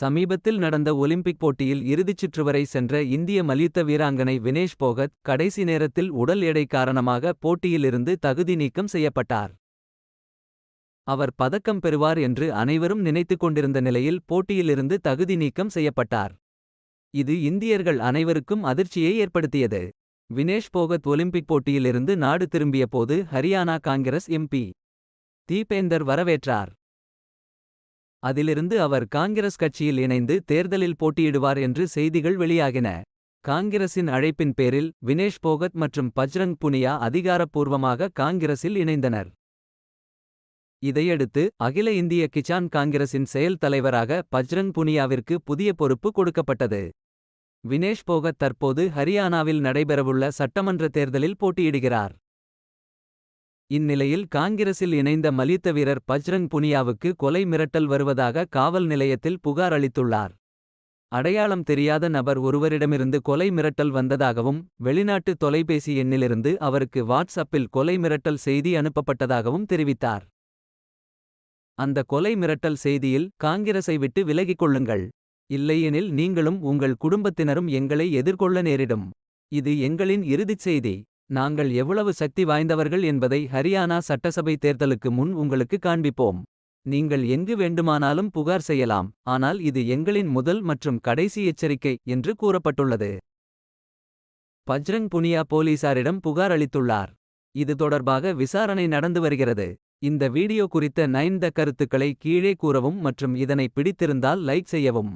சமீபத்தில் நடந்த ஒலிம்பிக் போட்டியில் இறுதிச் சுற்று வரை சென்ற இந்திய மல்யுத்த வீராங்கனை வினேஷ் போகத் கடைசி நேரத்தில் உடல் எடை காரணமாக போட்டியிலிருந்து தகுதி நீக்கம் செய்யப்பட்டார். அவர் பதக்கம் பெறுவார் என்று அனைவரும் நினைத்துக் கொண்டிருந்த நிலையில் போட்டியிலிருந்து தகுதி நீக்கம் செய்யப்பட்டார். இது இந்தியர்கள் அனைவருக்கும் அதிர்ச்சியை ஏற்படுத்தியது. வினேஷ் போகத் ஒலிம்பிக் போட்டியிலிருந்து நாடு திரும்பிய போது ஹரியானா காங்கிரஸ் எம்பி. தீபேந்தர் வரவேற்றார். அதிலிருந்து அவர் காங்கிரஸ் கட்சியில் இணைந்து தேர்தலில் போட்டியிடுவார் என்று செய்திகள் வெளியாகின. காங்கிரசின் அழைப்பின் பேரில் வினேஷ் போகத் மற்றும் பஜ்ரங் புனியா அதிகாரப்பூர்வமாக காங்கிரஸில் இணைந்தனர். இதையடுத்து அகில இந்திய கிசான் காங்கிரசின் செயல் தலைவராக பஜ்ரங் புனியாவிற்கு புதிய பொறுப்பு கொடுக்கப்பட்டது. வினேஷ் போகத் தற்போது ஹரியானாவில் நடைபெறவுள்ள சட்டமன்ற தேர்தலில் போட்டியிடுகிறார். இந்நிலையில் காங்கிரஸில் இணைந்த மலித்த வீரர் பஜ்ரங் புனியாவுக்கு கொலை மிரட்டல் வருவதாக காவல் நிலையத்தில் புகார் அளித்துள்ளார். அடையாளம் தெரியாத நபர் ஒருவரிடமிருந்து கொலை மிரட்டல் வந்ததாகவும். வெளிநாட்டு தொலைபேசி எண்ணிலிருந்து அவருக்கு வாட்ஸ்அப்பில் கொலை மிரட்டல் செய்தி அனுப்பப்பட்டதாகவும் தெரிவித்தார். அந்த கொலை மிரட்டல் செய்தியில் காங்கிரஸை விட்டு விலகிக் கொள்ளுங்கள். இல்லையெனில் நீங்களும் உங்கள் குடும்பத்தினரும் எங்களை எதிர்கொள்ள நேரிடும். இது எங்களின் இறுதிச் செய்தி. நாங்கள் எவ்வளவு சக்தி வாய்ந்தவர்கள் என்பதை ஹரியானா சட்டசபை தேர்தலுக்கு முன் உங்களுக்கு காண்பிப்போம். நீங்கள் எங்கு வேண்டுமானாலும் புகார் செய்யலாம். ஆனால் இது எங்களின் முதல் மற்றும் கடைசி எச்சரிக்கை என்று கூறப்பட்டுள்ளது. பஜ்ரங் புனியா போலீசாரிடம் புகார் அளித்துள்ளார். இது தொடர்பாக விசாரணை நடந்து வருகிறது. இந்த வீடியோ குறித்த நைன் த கருத்துக்களை கீழே கூறவும் மற்றும் இதனை பிடித்திருந்தால் லைக் செய்யவும்.